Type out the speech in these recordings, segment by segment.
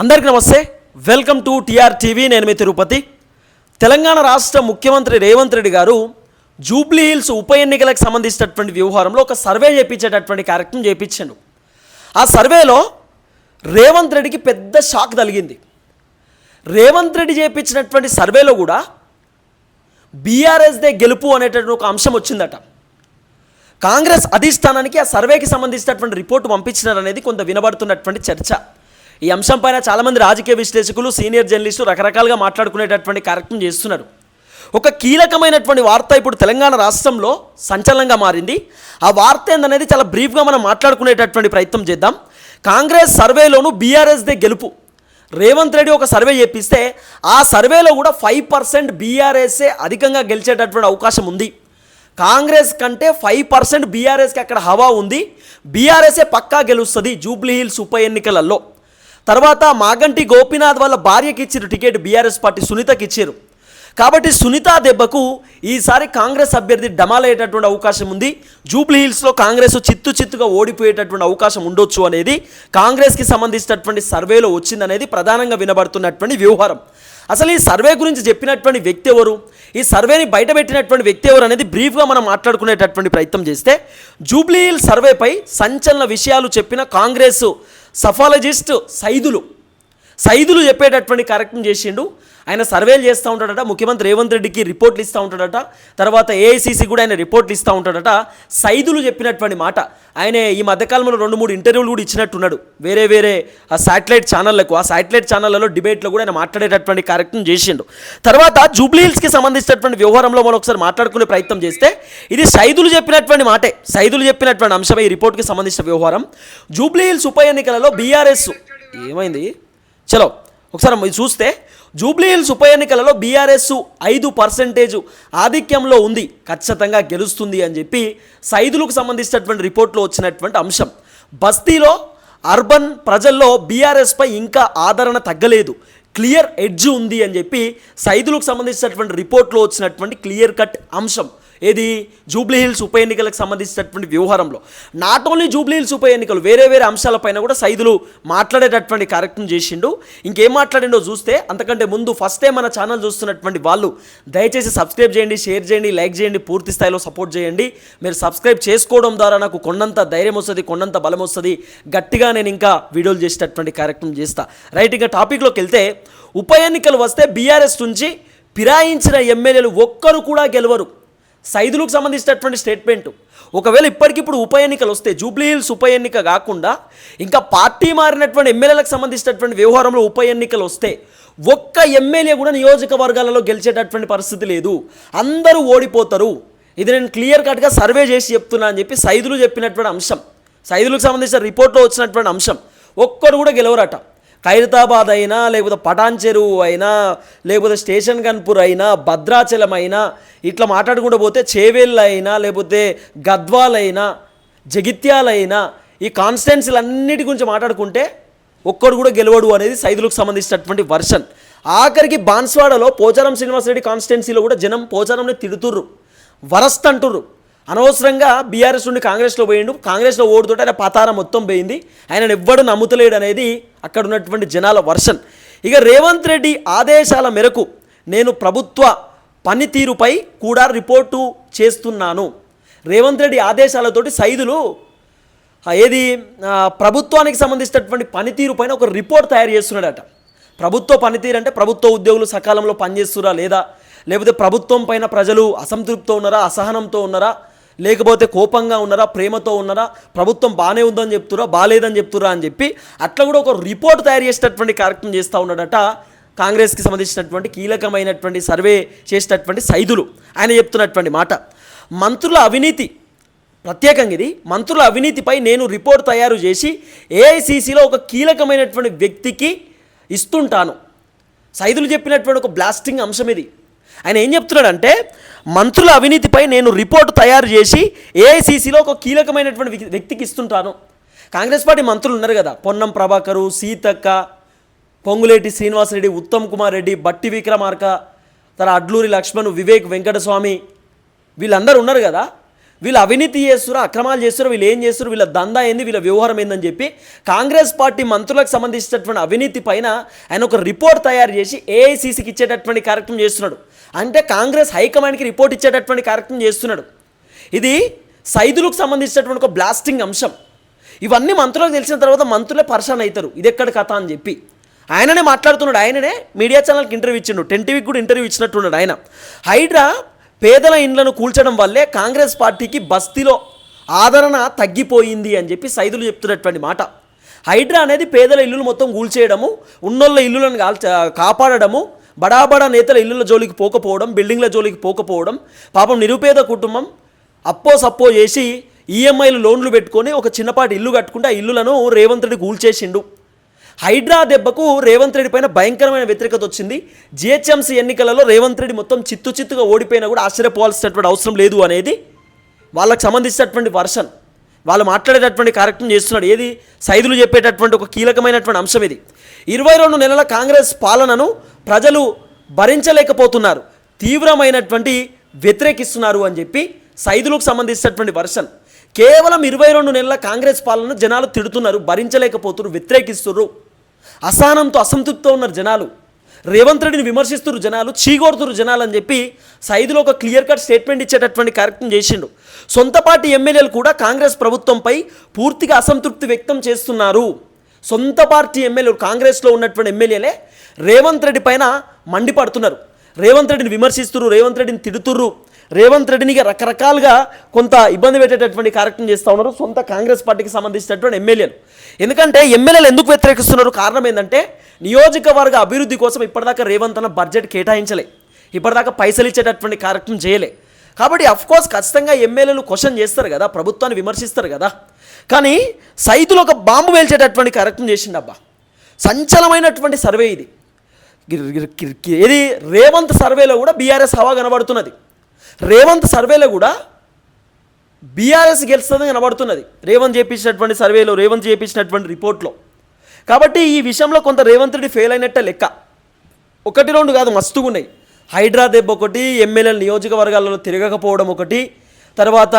అందరికీ నమస్తే. Welcome to TR TV నేను మీ తిరుపతి. తెలంగాణ రాష్ట్ర ముఖ్యమంత్రి రేవంత్ రెడ్డి గారు జూబ్లీ హిల్స్ ఉప ఎన్నికలకు సంబంధించినటువంటి వ్యవహారంలో ఒక సర్వే చేయించేటటువంటి కార్యక్రమం చేయించాడు ఆ సర్వేలో రేవంత్ రెడ్డికి పెద్ద షాక్ తగిలింది. రేవంత్ రెడ్డి చేయించినటువంటి సర్వేలో కూడా బీఆర్ఎస్దే గెలుపు అనేటటువంటి ఒక అంశం వచ్చిందట. కాంగ్రెస్ అధిష్టానానికి ఆ సర్వేకి సంబంధించినటువంటి రిపోర్టు పంపించినారనేది కొంత వినబడుతున్నటువంటి చర్చ. ఈ అంశం పైన చాలామంది రాజకీయ విశ్లేషకులు సీనియర్ జర్నలిస్టులు రకరకాలుగా మాట్లాడుకునేటటువంటి కార్యక్రమం చేస్తున్నారు. ఒక కీలకమైనటువంటి వార్త ఇప్పుడు తెలంగాణ రాష్ట్రంలో సంచలనంగా మారింది. ఆ వార్త ఏందనేది చాలా బ్రీఫ్గా మనం మాట్లాడుకునేటటువంటి ప్రయత్నం చేద్దాం. కాంగ్రెస్ సర్వేలోనూ బీఆర్ఎస్దే గెలుపు. రేవంత్ రెడ్డి ఒక సర్వే చేపిస్తే ఆ సర్వేలో కూడా ఫైవ్ పర్సెంట్ బీఆర్ఎస్ఏ అధికంగా గెలిచేటటువంటి అవకాశం ఉంది. కాంగ్రెస్ కంటే ఫైవ్ పర్సెంట్ బీఆర్ఎస్కి అక్కడ హవా ఉంది. బీఆర్ఎస్ఏ పక్కా గెలుస్తుంది జూబ్లీ హిల్స్ ఉప ఎన్నికలలో. తర్వాత మాగంటి గోపీనాథ్ వాళ్ళ భార్యకి ఇచ్చారు టికెట్ బీఆర్ఎస్ పార్టీ సునీతకి ఇచ్చారు. కాబట్టి సునీత దెబ్బకు ఈసారి కాంగ్రెస్ అభ్యర్థి డమాలయ్యేటటువంటి అవకాశం ఉంది. జూబ్లీ హిల్స్లో కాంగ్రెస్ చిత్తు చిత్తుగా ఓడిపోయేటటువంటి అవకాశం ఉండొచ్చు అనేది కాంగ్రెస్కి సంబంధించినటువంటి సర్వేలో వచ్చిందనేది ప్రధానంగా వినబడుతున్నటువంటి వ్యవహారం అసలు ఈ సర్వే గురించి చెప్పినటువంటి వ్యక్తి ఎవరు? ఈ సర్వేని బయటపెట్టినటువంటి వ్యక్తి ఎవరు అనేది బ్రీఫ్గా మనం మాట్లాడుకునేటటువంటి ప్రయత్నం చేస్తే జూబ్లీ హిల్ సర్వేపై సంచలన విషయాలు చెప్పిన కాంగ్రెస్ సఫాలజిస్ట్ సైదులు. సైదులు చెప్పేటటువంటి కార్యక్రమం చేసిండు. ఆయన సర్వేలు చేస్తూ ఉంటాడట. ముఖ్యమంత్రి రేవంత్ రెడ్డికి రిపోర్ట్లు ఇస్తూ ఉంటాడట. తర్వాత ఏఐసీసీ కూడా ఆయన రిపోర్ట్లు ఇస్తూ ఉంటాడట. సైదులు చెప్పినటువంటి మాట. ఆయన ఈ మధ్యకాలంలో రెండు మూడు ఇంటర్వ్యూలు కూడా ఇచ్చినట్టున్నాడు. వేరే వేరే ఆ శాటిలైట్ ఛానళ్ళకు ఆ శాటిలైట్ ఛానళ్ళలో డిబేట్లో కూడా ఆయన మాట్లాడేటటువంటి కార్యక్రమం చేసిండు. తర్వాత జూబ్లీ హిల్స్కి సంబంధించినటువంటి వ్యవహారంలో మనం ఒకసారి మాట్లాడుకునే ప్రయత్నం చేస్తే ఇది సైదులు చెప్పినటువంటి మాటే. సైదులు చెప్పినటువంటి అంశమే ఈ రిపోర్ట్కి సంబంధించిన వ్యవహారం. జూబ్లీహిల్స్ ఉప ఎన్నికలలో బీఆర్ఎస్ ఏమైంది? చలో ఒకసారి మీరు చూస్తే జూబ్లీ హిల్స్ ఉప ఎన్నికలలో బీఆర్ఎస్ ఐదు పర్సెంటేజ్ ఆధిక్యంలో ఉంది ఖచ్చితంగా గెలుస్తుంది అని చెప్పి సైదులకు సంబంధించినటువంటి రిపోర్ట్లో వచ్చినటువంటి అంశం. బస్తీలో అర్బన్ ప్రజల్లో బీఆర్ఎస్పై ఇంకా ఆదరణ తగ్గలేదు క్లియర్ ఎడ్జ్ ఉంది అని చెప్పి సైదులకు సంబంధించినటువంటి రిపోర్ట్లో వచ్చినటువంటి క్లియర్ కట్ అంశం. ఏది? జూబ్లీ హిల్స్ ఉప ఎన్నికలకు సంబంధించినటువంటి వ్యవహారంలో నాట్ ఓన్లీ జూబ్లీ హిల్స్ ఉప ఎన్నికలు వేరే వేరే అంశాలపైన కూడా సైదులు మాట్లాడేటటువంటి కార్యక్రమం చేసిండు. ఇంకేం మాట్లాడిండో చూస్తే అంతకంటే ముందు ఫస్ట్ టైం మన ఛానల్ చూస్తున్నటువంటి వాళ్ళు దయచేసి సబ్స్క్రైబ్ చేయండి షేర్ చేయండి లైక్ చేయండి పూర్తి స్థాయిలో సపోర్ట్ చేయండి. మీరు సబ్స్క్రైబ్ చేసుకోవడం ద్వారా నాకు కొండంత ధైర్యం వస్తుంది కొండంత బలం వస్తుంది. గట్టిగా నేను ఇంకా వీడియోలు చేసేటటువంటి కార్యక్రమం చేస్తా. రైట్ ఇంకా టాపిక్లోకి వెళ్తే ఉప ఎన్నికలు వస్తే బీఆర్ఎస్ నుంచి ఫిరాయించిన ఎమ్మెల్యేలు ఒక్కరు కూడా గెలవరు. సైదులకు సంబంధించినటువంటి స్టేట్మెంట్ ఒకవేళ ఇప్పటికిప్పుడు ఉప ఎన్నికలు వస్తే జూబ్లీ హిల్స్ ఉప ఎన్నిక కాకుండా ఇంకా పార్టీ మారినటువంటి ఎమ్మెల్యేలకు సంబంధించినటువంటి వ్యవహారంలో ఉప ఎన్నికలు వస్తే ఒక్క ఎమ్మెల్యే కూడా నియోజకవర్గాలలో గెలిచేటటువంటి పరిస్థితి లేదు. అందరూ ఓడిపోతారు. ఇది నేను క్లియర్ కట్గా సర్వే చేసి చెప్తున్నా అని చెప్పి సైదులు చెప్పినటువంటి అంశం. సైదులకు సంబంధించిన రిపోర్ట్లో వచ్చినటువంటి అంశం. ఒక్కరు కూడా గెలవరట. ఖైరతాబాద్ అయినా లేకపోతే పటాన్ చెరువు అయినా లేకపోతే స్టేషన్ కన్పూర్ అయినా భద్రాచలం అయినా ఇట్లా మాట్లాడుకుంటూ పోతే చేవేళ్ళు అయినా లేకపోతే గద్వాలైనా జగిత్యాలైనా ఈ కాన్స్టెన్సీలన్నిటి గురించి మాట్లాడుకుంటే ఒక్కడు కూడా గెలవడు అనేది సైదులకు సంబంధించినటువంటి వర్షన్. ఆఖరికి బాన్స్వాడలో పోచారం శ్రీనివాసరెడ్డి కాన్స్టిట్యున్సీలో కూడా జనం పోచారంని తిడుతుర్రు. వరస్ట్ అంటుర్రు అనవసరంగా బీఆర్ఎస్ నుండి కాంగ్రెస్లో పోయిండు. కాంగ్రెస్లో ఓడుతుంటే ఆయన పతారం మొత్తం పోయింది. ఆయన ఎవ్వడు నమ్ముతలేడు అనేది అక్కడ ఉన్నటువంటి జనాల వర్షన్. ఇక రేవంత్ రెడ్డి ఆదేశాల మేరకు నేను ప్రభుత్వ పనితీరుపై కూడా రిపోర్టు చేస్తున్నాను. రేవంత్ రెడ్డి ఆదేశాలతోటి సైదులు ఏది ప్రభుత్వానికి సంబంధించినటువంటి పనితీరు పైన ఒక రిపోర్ట్ తయారు చేస్తున్నాడట. ప్రభుత్వ పనితీరు అంటే ప్రభుత్వ ఉద్యోగులు సకాలంలో పనిచేస్తురా లేదా? లేకపోతే ప్రభుత్వం పైన ప్రజలు అసంతృప్తితో ఉన్నారా అసహనంతో ఉన్నారా? లేకపోతే కోపంగా ఉన్నారా ప్రేమతో ఉన్నారా ప్రభుత్వం బాగానే ఉందని చెప్తురా బాగాలేదని చెప్తురా అని చెప్పి అట్లా కూడా ఒక రిపోర్ట్ తయారు చేసేటటువంటి కార్యక్రమం చేస్తూ ఉన్నాడట కాంగ్రెస్కి సంబంధించినటువంటి కీలకమైనటువంటి సర్వే చేసినటువంటి సైదులు. ఆయన చెప్తున్నటువంటి మాట. మంత్రుల అవినీతి ప్రత్యేకంగా ఇది మంత్రుల అవినీతిపై నేను రిపోర్ట్ తయారు చేసి ఏఐసిసిలో ఒక కీలకమైనటువంటి వ్యక్తికి ఇస్తుంటాను. సైదులు చెప్పినటువంటి ఒక బ్లాస్టింగ్ అంశం ఇది. ఆయన ఏం చెప్తున్నాడంటే మంత్రుల అవినీతిపై నేను రిపోర్టు తయారు చేసి ఏఐసీసీలో ఒక కీలకమైనటువంటి వ్యక్తికి ఇస్తుంటాను. కాంగ్రెస్ పార్టీ మంత్రులు ఉన్నారు కదా పొన్నం ప్రభాకరు సీతక్క పొంగులేటి శ్రీనివాసరెడ్డి ఉత్తమ్ కుమార్ రెడ్డి బట్టి విక్రమార్క తర అడ్లూరి లక్ష్మణ్ వివేక్ వెంకటస్వామి వీళ్ళందరూ ఉన్నారు కదా వీళ్ళు అవినీతి చేస్తున్నారు అక్రమాలు చేస్తున్నారు వీళ్ళు ఏం చేస్తున్నారు వీళ్ళ దందా ఏంది వీళ్ళ వ్యవహారం ఏందని చెప్పి కాంగ్రెస్ పార్టీ మంత్రులకు సంబంధించినటువంటి అవినీతి పైన ఆయన ఒక రిపోర్ట్ తయారు చేసి ఏఐసీసీకి ఇచ్చేటటువంటి కార్యక్రమం చేస్తున్నాడు. అంటే కాంగ్రెస్ హైకమాండ్కి రిపోర్ట్ ఇచ్చేటటువంటి కార్యక్రమం చేస్తున్నాడు. ఇది సైదులకు సంబంధించినటువంటి ఒక బ్లాస్టింగ్ అంశం. ఇవన్నీ మంత్రులకు తెలిసిన తర్వాత మంత్రులే పర్సన్ అవుతారు. ఇది ఎక్కడ కథ అని చెప్పి. ఆయననే మాట్లాడుతున్నాడు. ఆయననే మీడియా ఛానల్కి ఇంటర్వ్యూ ఇచ్చిండు. టెన్ టీవీకి కూడా ఇంటర్వ్యూ ఇచ్చినట్టున్నాడు ఆయన. హైడ్రా పేదల ఇండ్లను కూల్చడం వల్లే కాంగ్రెస్ పార్టీకి బస్తీలో ఆదరణ తగ్గిపోయింది అని చెప్పి సైదులు చెప్తున్నటువంటి మాట. హైడ్రా అనేది పేదల ఇల్లులు మొత్తం కూల్చేయడము ఉన్నోళ్ళ ఇల్లులను కాపాడడము బడాబడా నేతల ఇల్లుల జోలికి పోకపోవడం బిల్డింగ్ల జోలికి పోకపోవడం పాపం నిరుపేద కుటుంబం అప్పో సప్పో చేసి ఈఎంఐలు లోన్లు పెట్టుకొని ఒక చిన్నపాటి ఇల్లు కట్టుకుంటే ఆ ఇల్లులను రేవంత్ రెడ్డి కూల్చేసిండు. హైడ్రా దెబ్బకు రేవంత్ రెడ్డి పైన భయంకరమైన వ్యతిరేకత వచ్చింది. జిహెచ్ఎంసీ ఎన్నికలలో రేవంత్ రెడ్డి మొత్తం చిత్తు చిత్తుగా ఓడిపోయినా కూడా ఆశ్చర్యపోవాల్సినటువంటి అవసరం లేదు అనేది వాళ్ళకు సంబంధించినటువంటి వర్షన్. వాళ్ళు మాట్లాడేటటువంటి కార్యక్రమం చేస్తున్నాడు. ఏది? సైదులు చెప్పేటటువంటి ఒక కీలకమైనటువంటి అంశం ఇది. ఇరవై రెండు నెలల కాంగ్రెస్ పాలనను ప్రజలు భరించలేకపోతున్నారు. తీవ్రమైనటువంటి వ్యతిరేకిస్తున్నారు అని చెప్పి సైదులకు సంబంధించినటువంటి వర్షన్. కేవలం ఇరవై రెండు నెలల కాంగ్రెస్ పాలన జనాలు తిడుతున్నారు భరించలేకపోతున్నారు వ్యతిరేకిస్తున్నారు. అసహనంతో అసంతృప్తితో ఉన్నారు జనాలు. రేవంత్ రెడ్డిని విమర్శిస్తున్నారు జనాలు చీగొడుతున్నారు జనాలు అని చెప్పి సైదులో ఒక క్లియర్ కట్ స్టేట్మెంట్ ఇచ్చేటటువంటి కార్యక్రమం చేసిండు. సొంత పార్టీ ఎమ్మెల్యేలు కూడా కాంగ్రెస్ ప్రభుత్వంపై పూర్తిగా అసంతృప్తి వ్యక్తం చేస్తున్నారు. సొంత పార్టీ ఎమ్మెల్యేలు కాంగ్రెస్లో ఉన్నటువంటి ఎమ్మెల్యేలే రేవంత్ రెడ్డి పైన మండిపడుతున్నారు. రేవంత్ రెడ్డిని విమర్శిస్తున్నారు రేవంత్ రెడ్డిని తిడుతుర్రు రేవంత్ రెడ్డిని రకరకాలుగా కొంత ఇబ్బంది పెట్టేటటువంటి కార్యక్రమం చేస్తూ ఉన్నారు. సొంత కాంగ్రెస్ పార్టీకి సంబంధించినటువంటి ఎమ్మెల్యేలు. ఎందుకంటే ఎమ్మెల్యేలు ఎందుకు వ్యతిరేకిస్తున్నారు? కారణం ఏంటంటే నియోజకవర్గ అభివృద్ధి కోసం ఇప్పటిదాకా రేవంత్ అన్న బడ్జెట్ కేటాయించలే. ఇప్పటిదాకా పైసలు ఇచ్చేటటువంటి కార్యక్రమం చేయలే. కాబట్టి అఫ్కోర్స్ ఖచ్చితంగా ఎమ్మెల్యేలు క్వశ్చన్ చేస్తారు కదా ప్రభుత్వాన్ని విమర్శిస్తారు కదా. కానీ సైతులు ఒక బాంబు వేల్చేటటువంటి కార్యక్రమం చేసిండబ్బా సంచలమైనటువంటి సర్వే ఇది. గిర్- ఇది రేవంత్ సర్వేలో కూడా బీఆర్ఎస్ హవా కనబడుతున్నది. రేవంత్ సర్వేలో కూడా బీఆర్ఎస్ గెలుస్తుందని కనబడుతున్నది. రేవంత్ చేపించినటువంటి సర్వేలో రేవంత్ చేపించినటువంటి రిపోర్ట్లో. కాబట్టి ఈ విషయంలో కొంత రేవంత్ రెడ్డి ఫెయిల్ అయినట్టే లెక్క. ఒకటి రెండు కాదు మస్తుగా ఉన్నాయి. హైడ్రా దెబ్బ ఒకటి ఎమ్మెల్యేల నియోజకవర్గాలలో తిరగకపోవడం ఒకటి తర్వాత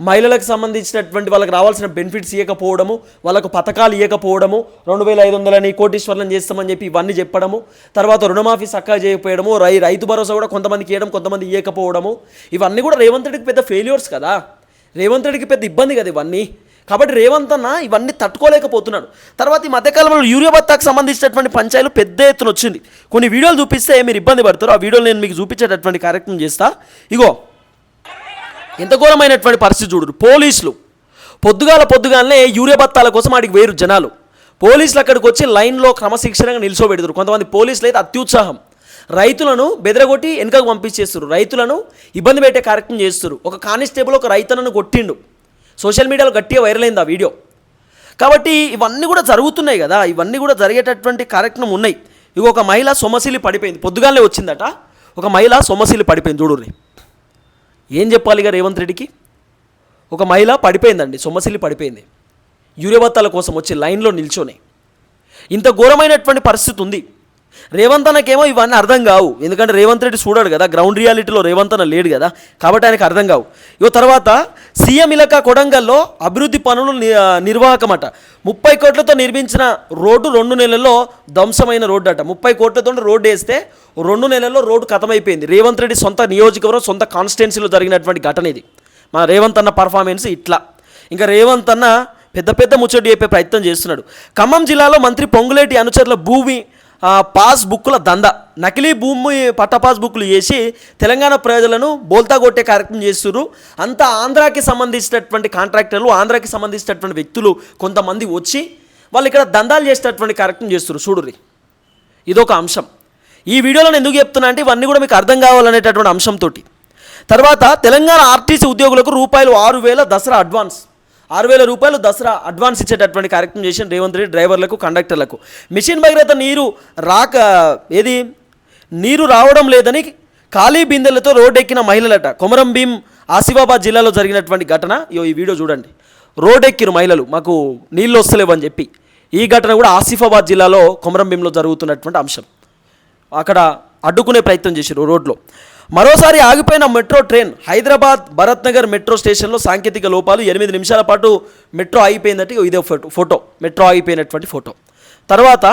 మహిళలకు సంబంధించినటువంటి వాళ్ళకి రావాల్సిన బెనిఫిట్స్ ఇవ్వకపోవడము వాళ్ళకు పథకాలు ఇవ్వకపోవడము రెండు వేల ఐదు వందలని కోటీశ్వర్లను చేస్తామని చెప్పి ఇవన్నీ చెప్పడము తర్వాత రుణమాఫీ సక్కా చేయకపోవడము రై రైతు భరోసా కూడా కొంతమందికి ఇవ్వడం కొంతమంది ఇవ్వకపోవడము ఇవన్నీ కూడా రేవంత్ రెడ్డికి పెద్ద ఫెయిల్యూర్స్ కదా. రేవంత్ రెడ్డికి పెద్ద ఇబ్బంది కదా ఇవన్నీ. కాబట్టి రేవంత్ అన్న ఇవన్నీ తట్టుకోలేకపోతున్నాడు. తర్వాత ఈ మధ్యకాలంలో యూరియా బత్తాకు సంబంధించినటువంటి పంచాయలు పెద్ద ఎత్తున వచ్చింది. కొన్ని వీడియోలు చూపిస్తే మీరు ఇబ్బంది పడతారు. ఆ వీడియోలు నేను మీకు చూపించేటటువంటి కార్యక్రమం చేస్తా. ఇగో ఎంత ఘోరమైనటువంటి పరిస్థితి చూడరు పోలీసులు పొద్దుగాల పొద్దుగాలనే యూరియా బత్తాల కోసం వాడికి వేరు జనాలు. పోలీసులు అక్కడికి వచ్చి లైన్లో క్రమశిక్షణగా నిల్చోబెడతారు కొంతమంది పోలీసులు అయితే అత్యుత్సాహం. రైతులను బెదరగొట్టి వెనుకకు పంపించేస్తారు రైతులను ఇబ్బంది పెట్టే కార్యక్రమం చేస్తారు ఒక కానిస్టేబుల్ ఒక రైతులను కొట్టిండు. సోషల్ మీడియాలో గట్టిగా వైరల్ అయింది ఆ వీడియో. కాబట్టి ఇవన్నీ కూడా జరుగుతున్నాయి కదా. ఇవన్నీ కూడా జరిగేటటువంటి కార్యక్రమం ఉన్నాయి. ఇక ఒక మహిళ సొమశీలి పడిపోయింది. పొద్దుగానే వచ్చిందట. ఒక మహిళ సొమశీలి పడిపోయింది. చూడుర్రి. ఏం చెప్పాలి ఇక రేవంత్ రెడ్డికి? ఒక మహిళ పడిపోయిందండి సొమ్మసిల్లి పడిపోయింది. యూరియబత్తాల కోసం వచ్చి లైన్లో నిల్చొని. ఇంత ఘోరమైనటువంటి పరిస్థితి ఉంది. రేవంత్ అన్నకేమో ఇవన్నీ అర్థం కావు. ఎందుకంటే రేవంత్ రెడ్డి చూడాడు కదా గ్రౌండ్ రియాలిటీలో రేవంత్ అన్న లేడు కదా కాబట్టి ఆయనకు అర్థం కావు. ఇగో తర్వాత సీఎం ఇలక కొడంగల్లో అభివృద్ధి పనులు ని- నిర్వాహకమట. ముప్పై కోట్లతో నిర్మించిన రోడ్డు రెండు నెలల్లో ధ్వంసమైన రోడ్డు అట ముప్పై కోట్లతో రోడ్డు వేస్తే రెండు నెలల్లో రోడ్డు ఖతమైపోయింది రేవంత్ రెడ్డి సొంత నియోజకవర్గం సొంత కాన్స్టిట్యున్సీలో జరిగినటువంటి ఘటన ఇది. మా రేవంత్ అన్న పర్ఫార్మెన్స్ ఇట్లా. ఇంకా రేవంత్ అన్న పెద్ద పెద్ద ముచ్చటి చెప్పే ప్రయత్నం చేస్తున్నాడు. ఖమ్మం జిల్లాలో మంత్రి పొంగులేటి అనుచరుల భూమి పాస్ బుక్కుల దంద. నకిలీ భూమి పట్ట పాస్ బుక్లు చేసి తెలంగాణ ప్రజలను బోల్తా కొట్టే కార్యక్రమం చేస్తున్నారు అంతా ఆంధ్రాకి సంబంధించినటువంటి కాంట్రాక్టర్లు ఆంధ్రాకి సంబంధించినటువంటి వ్యక్తులు కొంతమంది వచ్చి వాళ్ళు ఇక్కడ దందాలు చేసేటటువంటి కార్యక్రమం చేస్తున్నారు చూడుర్రి. ఇదొక అంశం. ఈ వీడియోలో నేను ఎందుకు చెప్తున్నా అంటే ఇవన్నీ కూడా మీకు అర్థం కావాలనేటటువంటి అంశంతో తర్వాత తెలంగాణ ఆర్టీసీ ఉద్యోగులకు రూపాయలు ఆరు వేల దసరా అడ్వాన్స్. ఆరు వేల రూపాయలు దసరా అడ్వాన్స్ ఇచ్చేటటువంటి కార్యక్రమం చేసిన రేవంత్ రెడ్డి డ్రైవర్లకు కండక్టర్లకు. మిషన్ భగీరథ నీరు రాక ఏది? నీరు రావడం లేదని ఖాళీ బిందెలతో రోడ్డు ఎక్కిన మహిళలట. కొమరం భీం ఆసిఫాబాద్ జిల్లాలో జరిగినటువంటి ఘటన. ఈ వీడియో చూడండి. రోడ్ ఎక్కిన మహిళలు. మాకు నీళ్ళు వస్తలేవు అని చెప్పి. ఈ ఘటన కూడా ఆసిఫాబాద్ జిల్లాలో కొమరం భీంలో జరుగుతున్నటువంటి అంశం. అక్కడ అడ్డుకునే ప్రయత్నం చేశారు రోడ్లో. మరోసారి ఆగిపోయిన metro train Hyderabad Bharat Nagar metro స్టేషన్లో సాంకేతిక లోపాలు ఎనిమిది నిమిషాల పాటు మెట్రో ఆగిపోయిందంటే ఇదే ఫోటో ఫోటో. మెట్రో ఆగిపోయినటువంటి ఫోటో. తర్వాత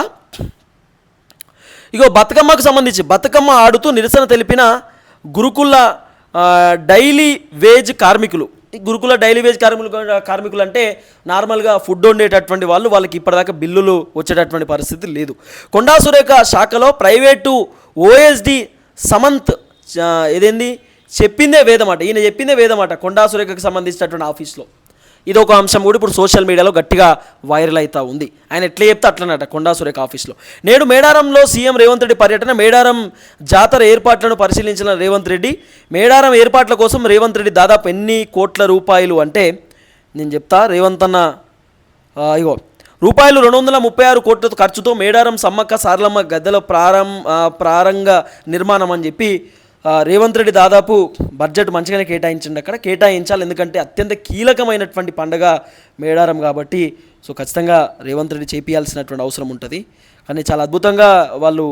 ఇగో బతుకమ్మకు సంబంధించి బతుకమ్మ ఆడుతూ నిరసన తెలిపిన గురుకుల డైలీ వేజ్ కార్మికులు. ఈ గురుకుల డైలీ వేజ్ కార్మికులు కార్మికులు అంటే నార్మల్గా ఫుడ్ వండేటటువంటి వాళ్ళు వాళ్ళకి ఇప్పటిదాకా బిల్లులు వచ్చేటటువంటి పరిస్థితి లేదు. కొండా సురేఖ శాఖలో ప్రైవేటు ఓఎస్డి సమంత్ ఏదేంది? చెప్పిందే వేదమాట. ఈయన చెప్పిందే వేదమాట కొండా సురేఖకు సంబంధించినటువంటి ఆఫీస్లో. ఇది ఒక అంశం కూడా ఇప్పుడు సోషల్ మీడియాలో గట్టిగా వైరల్ అవుతా ఉంది. ఆయన ఎట్లా చెప్తే అట్లనట కొండా సురేఖ ఆఫీస్లో. నేడు మేడారంలో సీఎం రేవంత్ రెడ్డి పర్యటన మేడారం జాతర ఏర్పాట్లను పరిశీలించిన రేవంత్ రెడ్డి మేడారం ఏర్పాట్ల కోసం రేవంత్ రెడ్డి దాదాపు ఎన్ని కోట్ల రూపాయలు అంటే నేను చెప్తా రేవంత్ అన్న ఇగో రూపాయలు రెండు వందల ముప్పై ఆరు కోట్ల ఖర్చుతో మేడారం సమ్మక్క సారలమ్మ గద్దెల ప్రారం ప్రారంగ ప్రారంభ నిర్మాణం అని చెప్పి రేవంత్ రెడ్డి దాదాపు బడ్జెట్ మంచిగానే కేటాయించండి అక్కడ. కేటాయించాలి ఎందుకంటే అత్యంత కీలకమైనటువంటి పండగ మేడారం కాబట్టి సో ఖచ్చితంగా రేవంత్ రెడ్డి చేపియాల్సినటువంటి అవసరం ఉంటుంది. కానీ చాలా అద్భుతంగా వాళ్ళు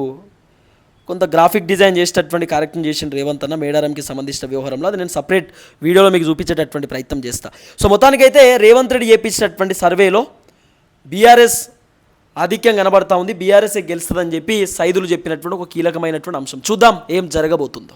కొంత గ్రాఫిక్ డిజైన్ చేసేటటువంటి కార్యక్రమం చేసిన రేవంత్ అన్న మేడారంకి సంబంధించిన వ్యవహారంలో. అది నేను సపరేట్ వీడియోలో మీకు చూపించేటటువంటి ప్రయత్నం చేస్తాను సో మొత్తానికైతే రేవంత్ రెడ్డి చేపించినటువంటి సర్వేలో బీఆర్ఎస్ ఆధిక్యం కనబడతా ఉంది. బీఆర్ఎస్ఏ గెలుస్తుందని చెప్పి సైదులు చెప్పినటువంటి ఒక కీలకమైనటువంటి అంశం. చూద్దాం ఏం జరగబోతుందో.